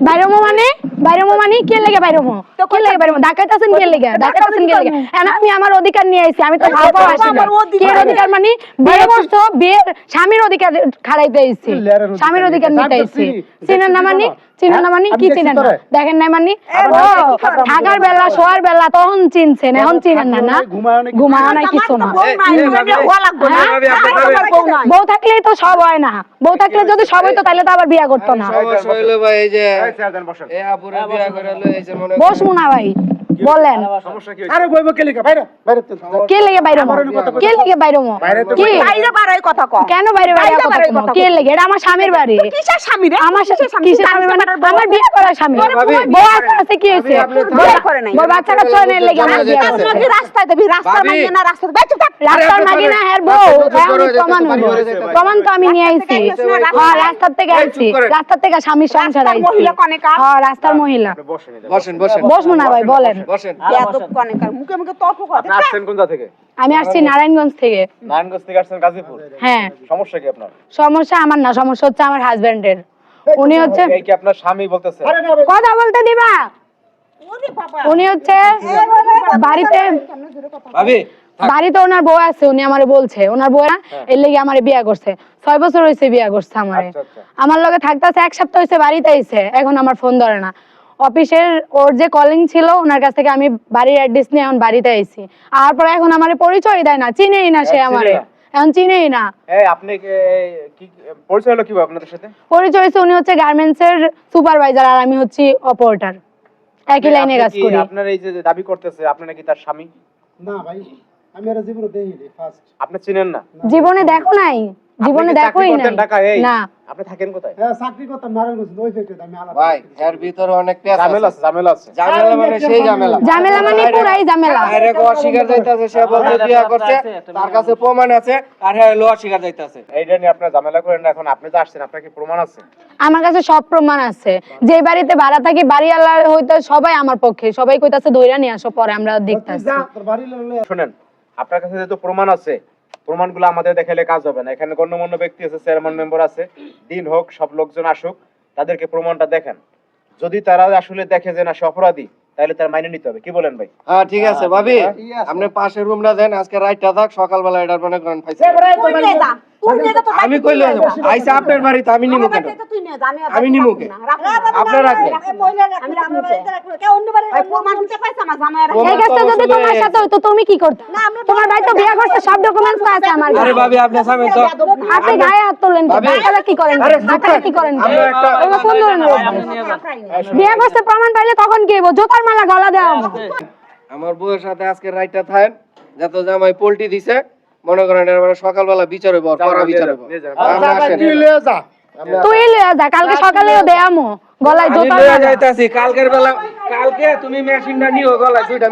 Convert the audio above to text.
বাইরমো মানে? বাইরমো মানে কে লেগে বাইরমো? কে লেগে বাইরমো? ডাকাইতাছেন কে লেগে? ডাকাইতাছেন কে লেগে? আমি আমার অধিকার নিয়ে আইছি আমি তো ভালো বাবা, আসি অধিকার কে অধিকার মানে? বিয়ে করছ বিয়ের স্বামীর অধিকার খাড়াইতে আইছি। স্বামীর অধিকার। নিতে তো আইছি। চিনি। চিনেন না মানে? চিনেন না মানে? কি চিনেন? না দেখেন নাই মানে? থাকার বেলা শোয়ার বেলা তখন চিনছেন এখন চিনেন না না? ঘুমায় না, কিছু না? বউ থাকলেই তো সব হয় না। বউ থাকলে যদি সব হইতো তাহলে তো আবার বিয়া করতো না। ভাই এই যে এই চেয়ার বিয়া করে মনে বস মুনা ভাই। বলেন। সমস্যা কি হয়েছে? আরে বইব কে লিখা? বাইরে। বাইরে কে লেগে বাইরে কথা কে লেগে বাইরে বাইরে তো কি? বাইরে। কেন বাইরে কথা বাইরে? কথা কে লেগে এটা আমার স্বামীর বাড়ি। কিসের স্বামী রে আমার সাথে কিসের স্বামী মানে আমার বিয়ে করা স্বামী। বউ আছে কি আপনি বিয়ে করে নাই। বউ বাচ্চা কাচ্চা এনে লেগে আমার বিয়ে রাস্তায় দেবি রাস্তার ভাবি। না রাস্তার থাক। রাস্তার না হ্যার বউ। আমি প্রমাণ। প্রমাণ তো আমি নিয়ে আইছি। হ্যাঁ রাস্তার থেকে আইছি। রাস্তার থেকে স্বামীর সংসার রাস্তার আইছি। মহিলা কনেকার। হ্যাঁ রাস্তার মহিলা। বসেন বসেন বসেন বসবো না ভাই বলেন বসেন। মুখে মুখে তর্ক আপনি আসছেন কোন থেকে? আমি আসছি নারায়ণগঞ্জ থেকে। নারায়ণগঞ্জ থেকে। আসছেন গাজীপুর? হ্যাঁ। সমস্যা কি আপনার? সমস্যা আমার না সমস্যা হচ্ছে আমার হাজবেন্ডের। উনি হচ্ছে এই কি আপনার স্বামী বলতেছে? কথা বলতে দিবা। উনি হচ্ছে বাড়িতে ভাবি বাড়িতে ওনার বউ আছে উনি আমারে বলছে। ওনার বউ এর লেগে আমারে বিয়া করছে। ছয় বছর হয়েছে বিয়া করছে আমারে। আচ্ছা, আচ্ছা। আমার লগে থাকতেছে এক সপ্তাহ হয়েছে বাড়িতে আইছে। এখন আমার ফোন ধরে না। অফিসের ওর যে কলিং ছিল ওনার কাছ থেকে আমি বাড়ির অ্যাড্রেস নিয়ে এখন বাড়িতে আইছি। আর পরে এখন আমারে পরিচয় দেয় না চিনেই না সে আমারে। এখন চিনেই না। এই আপনি কি- কি পরিচয় হলো কীভাবে আপনাদের সাথে? পরিচয় হয়েছে উনি হচ্ছে গার্মেন্টস এর সুপারভাইজার আর আমি হচ্ছি অপারেটর একই লাইনে কাজ করি। আপনার এই যে দাবি করতেছে আপনি নাকি তার স্বামী? না ভাই আমি এর জীবনে দেখিনি ফার্স্ট আপনি চিনেন না। জীবনে দেখো নাই? জীবনে আপনি দেখোই না। আপনি থাকেন কোথায়? হ্যাঁ চাকরি করতাম নারায়ণগঞ্জ ওই ফেটে আমি আলাদা। ভাই এর ভিতরে অনেক ঝামেলা আছে। আছে ঝামেলা আছে। ঝামেলা মানে সেই ঝামেলা। ঝামেলা। মানে পুরাই ঝামেলা। আরে কো অস্বীকার যাইতাছে সে বলতে বিয়া করছে তার কাছে প্রমাণ আছে আর হ্যাঁ লো অস্বীকার যাইতাছে। এইটা নিয়ে ঝামেলা করেন না এখন আপনি তো আসছেন আপনার কি প্রমাণ আছে? আমার কাছে সব প্রমাণ আছে। যে বাড়িতে ভাড়া থাকি বাড়ি আল্লাহ হইতো সবাই আমার পক্ষে। সবাই কইতাছে ধইরা নিয়ে আসো পরে আমরা দেখতাছি। শুনেন আপনার কাছে যেহেতু প্রমাণ আছে প্রমাণগুলো আমাদের দেখালে কাজ হবে না। এখানে গণ্যমান্য ব্যক্তি আছে চেয়ারম্যান মেম্বার আছে। দিন হোক সব লোকজন আসুক তাদেরকে প্রমাণটা দেখেন। যদি তারা আসলে দেখে যে না সে অপরাধী তাহলে তার মাইনে নিতে হবে। কি বলেন ভাই? হ্যাঁ ঠিক আছে ভাবি আপনি পাশের রুমটা দেন আজকে রাইটটা থাক সকালবেলা এটা মনে করেন আমি কইলে আইসা আপনার বাড়িতে আমি নিমু কেন? তুই নিয়ে যা আমি নিমু কে? আপনার রাখবেন। আমি রাখব এই প্রমাণ দিতে পাইছে আমার জামাইয়ের? এই কাজটা যদি তোমার সাথে হইতো তুমি কি করতে? তোমার ভাই তো বিয়ে করছে সব ডকুমেন্টস আছে আমার আরে ভাবি আপনি সামনে তো আপনি গায়ে হাত তোলেন ভাবি। কি করেন? আরে কি করেন? ওগুলো কোন ধরনের বিয়ে করছে প্রমাণ পাইলে তখন কি জোতার মালা গলা দেওয়া আমার বউয়ের সাথে আজকে রাইটটা থাকেন যত জামাই পোল্টি দিছে। মনে করেন এবারে সকালবেলা বিচার হইব করা বিচার হইব। তুই লয়ে যা। তুই লইয়া যা কালকে সকালেও দেয়ামো। গলায় লইয়া যাইতাছি কালকের বেলা কালকে তুমি মেশিনটা নিও গলায় দুইটা